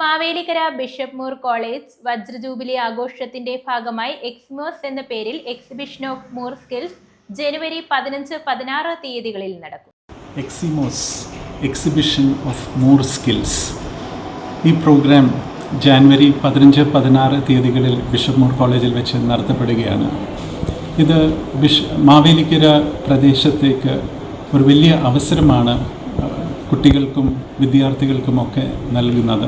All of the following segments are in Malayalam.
മാവേലിക്കര ബിഷപ്പ് മൂർ കോളേജ് വജ്രജൂബിലി ആഘോഷത്തിന്റെ ഭാഗമായി എക്സ്മോസ് എന്ന പേരിൽ എക്സിബിഷൻ ഓഫ് മൂർ സ്കിൽസ് ജനുവരി പതിനഞ്ച് പതിനാറ് തീയതികളിൽ നടക്കും. എക്സിമോസ് എക്സിബിഷൻ ഓഫ് മൂർ സ്കിൽസ്. ഈ പ്രോഗ്രാം ജാനുവരി പതിനഞ്ച് പതിനാറ് തീയതികളിൽ ബിഷപ്പ് മൂർ കോളേജിൽ വെച്ച് നടത്തപ്പെടുകയാണ്. ഇത് ബിഷ് മാവേലിക്കര പ്രദേശത്തേക്ക് ഒരു വലിയ അവസരമാണ് കുട്ടികൾക്കും വിദ്യാർത്ഥികൾക്കുമൊക്കെ നൽകുന്നത്.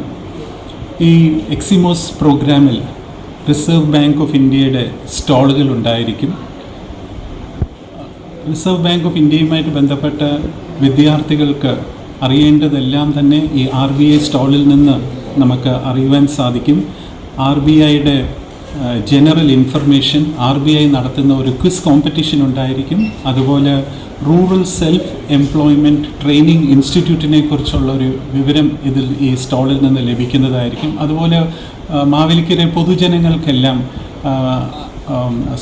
ഈ എക്സിമോസ് പ്രോഗ്രാമിൽ റിസർവ് ബാങ്ക് ഓഫ് ഇന്ത്യയുടെ സ്റ്റാളുകൾ ഉണ്ടായിരിക്കും. റിസർവ് ബാങ്ക് ഓഫ് ഇന്ത്യയുമായിട്ട് ബന്ധപ്പെട്ട വിദ്യാർത്ഥികൾക്ക് അറിയേണ്ടതെല്ലാം തന്നെ ഈ ആർ ബി ഐ സ്റ്റാളിൽ നിന്ന് നമുക്ക് അറിയുവാൻ സാധിക്കും. ആർ ബി ഐയുടെ general information R B I നടത്തുന്ന ഒരു ക്വിസ് കോമ്പറ്റീഷൻ ഉണ്ടായിരിക്കും. അതുപോലെ റൂറൽ സെൽഫ് എംപ്ലോയ്മെന്റ് ട്രെയിനിങ് ഇൻസ്റ്റിറ്റ്യൂട്ടിനെ കുറിച്ചുള്ള ഒരു വിവരം ഇതിൽ ഈ സ്റ്റാളിൽ നിന്ന് ലഭിക്കുന്നതായിരിക്കും. അതുപോലെ മാവേലിക്കരെ പൊതുജനങ്ങൾക്കെല്ലാം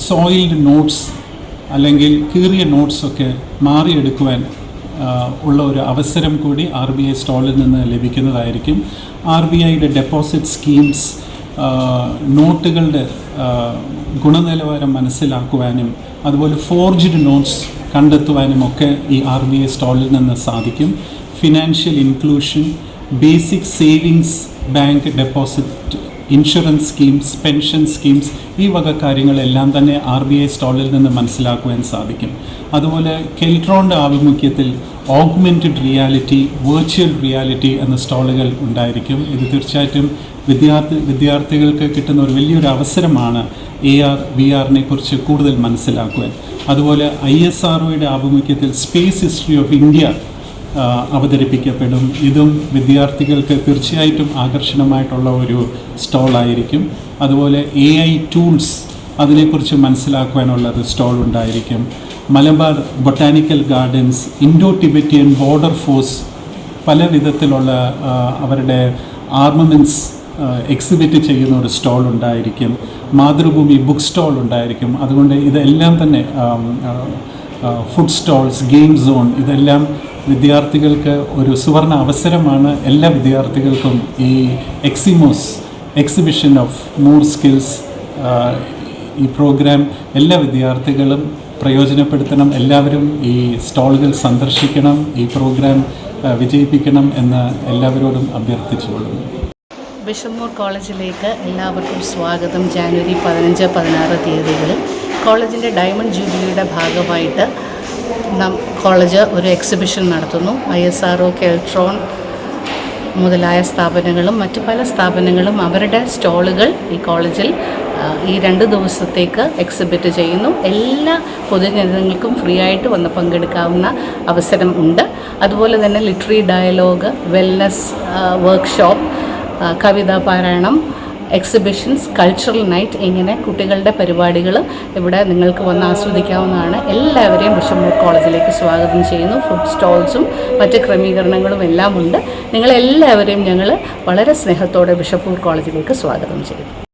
സോയിൽഡ് നോട്ട്സ് അല്ലെങ്കിൽ കീറിയ നോട്ട്സൊക്കെ മാറിയെടുക്കുവാൻ ഉള്ള ഒരു അവസരം കൂടി ആർ ബി ഐ സ്റ്റാളിൽ നിന്ന് ലഭിക്കുന്നതായിരിക്കും. ആർ ബി ഐയുടെ ഡെപ്പോസിറ്റ് സ്കീംസ് നോട്ടുകളുടെ ഗുണനിലവാരം മനസ്സിലാക്കുവാനും അതുപോലെ ഫോർജ്ഡ് നോട്ട്സ് കണ്ടെത്തുവാനും ഒക്കെ ഈ ആർ ബി ഐ സ്റ്റാളിൽ നിന്ന് സാധിക്കും. Financial inclusion basic savings bank deposit insurance schemes pension schemes ഈ വക കാര്യങ്ങളെല്ലാം തന്നെ ആർ ബി ഐ സ്റ്റാളിൽ നിന്ന് മനസ്സിലാക്കുവാൻ സാധിക്കും. അതുപോലെ കെൽട്രോണിന്റെ ആഭിമുഖ്യത്തിൽ ഓഗ്മെന്റഡ് റിയാലിറ്റി വെർച്വൽ റിയാലിറ്റി എന്ന സ്റ്റാളുകൾ ഉണ്ടായിരിക്കും. ഇത് തീർച്ചയായിട്ടും വിദ്യാർത്ഥി വിദ്യാർത്ഥികൾക്ക് കിട്ടുന്ന ഒരു വലിയൊരു അവസരമാണ് എ ആർ വി ആറിനെ കുറിച്ച് കൂടുതൽ മനസ്സിലാക്കുവാൻ. അതുപോലെ ഐ എസ് ആർ ആഭിമുഖ്യത്തിൽ സ്പേസ് ഹിസ്റ്ററി ഓഫ് ഇന്ത്യ അവതരിപ്പിക്കപ്പെടും. ഇതും വിദ്യാർത്ഥികൾക്ക് തീർച്ചയായിട്ടും ആകർഷണമായിട്ടുള്ള ഒരു സ്റ്റോളായിരിക്കും. അതുപോലെ എ ഐ ടൂൾസ് അതിനെക്കുറിച്ച് മനസ്സിലാക്കുവാനുള്ള ഒരു സ്റ്റോൾ ഉണ്ടായിരിക്കും. Malabar botanical gardens Indo Tibetan border force പല വിധത്തിലുള്ള അവരുടെ ആർമമെന്റ്സ് എക്സിബിറ്റ് ചെയ്യുന്ന ഒരു സ്റ്റോൾ ഉണ്ടായിരിക്കും. മാതൃഭൂമി ബുക്ക് സ്റ്റോൾ ഉണ്ടായിരിക്കും. അതുകൊണ്ട് ഇതെല്ലാം തന്നെ ഫുഡ് സ്റ്റോൾസ് ഗെയിം സോൺ ഇതെല്ലാം വിദ്യാർത്ഥികൾക്ക് ഒരു സുവർണ അവസരമാണ്. എല്ലാ വിദ്യാർത്ഥികൾക്കും ഈ എക്സിമോസ് എക്സിബിഷൻ ഓഫ് മൂർ സ്കിൽസ് ഈ പ്രോഗ്രാം എല്ലാ വിദ്യാർത്ഥികളും പ്രയോജനപ്പെടുത്തണം. എല്ലാവരും ഈ സ്റ്റാളുകൾ സന്ദർശിക്കണം ഈ പ്രോഗ്രാം വിജയിപ്പിക്കണം എന്ന് എല്ലാവരോടും അഭ്യർത്ഥിച്ചുകൊള്ളുന്നു. ബിഷമൂർ കോളേജിലേക്ക് എല്ലാവർക്കും സ്വാഗതം. ജാനുവരി പതിനഞ്ച് പതിനാറ് തീയതികളിൽ കോളേജിന്റെ ഡയമണ്ട് ജൂബിലിയുടെ ഭാഗമായിട്ട് നാം കോളേജ് ഒരു എക്സിബിഷൻ നടത്തുന്നു. I S R O Keltron മുതലായ സ്ഥാപനങ്ങളും മറ്റു പല സ്ഥാപനങ്ങളും അവരുടെ സ്റ്റോളുകൾ ഈ കോളേജിൽ ഈ രണ്ട് ദിവസത്തേക്ക് എക്സിബിറ്റ് ചെയ്യുന്നു. എല്ലാ പൊതുജനങ്ങൾക്കും ഫ്രീ ആയിട്ട് വന്ന് പങ്കെടുക്കാവുന്ന അവസരം ഉണ്ട്. അതുപോലെ തന്നെ ലിറ്ററി ഡയലോഗ് വെൽനസ് വർക്ക്ഷോപ്പ് കവിതാ പാരായണം എക്സിബിഷൻസ് കൾച്ചറൽ നൈറ്റ് ഇങ്ങനെ കുട്ടികളുടെ പരിപാടികൾ ഇവിടെ നിങ്ങൾക്ക് വന്ന് ആസ്വദിക്കാവുന്നതാണ്. എല്ലാവരെയും വിഷമൂർ കോളേജിലേക്ക് സ്വാഗതം ചെയ്യുന്നു. ഫുഡ് സ്റ്റോൾസും മറ്റ് ക്രമീകരണങ്ങളും എല്ലാം ഉണ്ട് നിങ്ങളെല്ലാവരെയും ഞങ്ങൾ വളരെ സ്നേഹത്തോടെ ബിഷപ്പൂർ കോളേജിലേക്ക് സ്വാഗതം ചെയ്യുന്നു.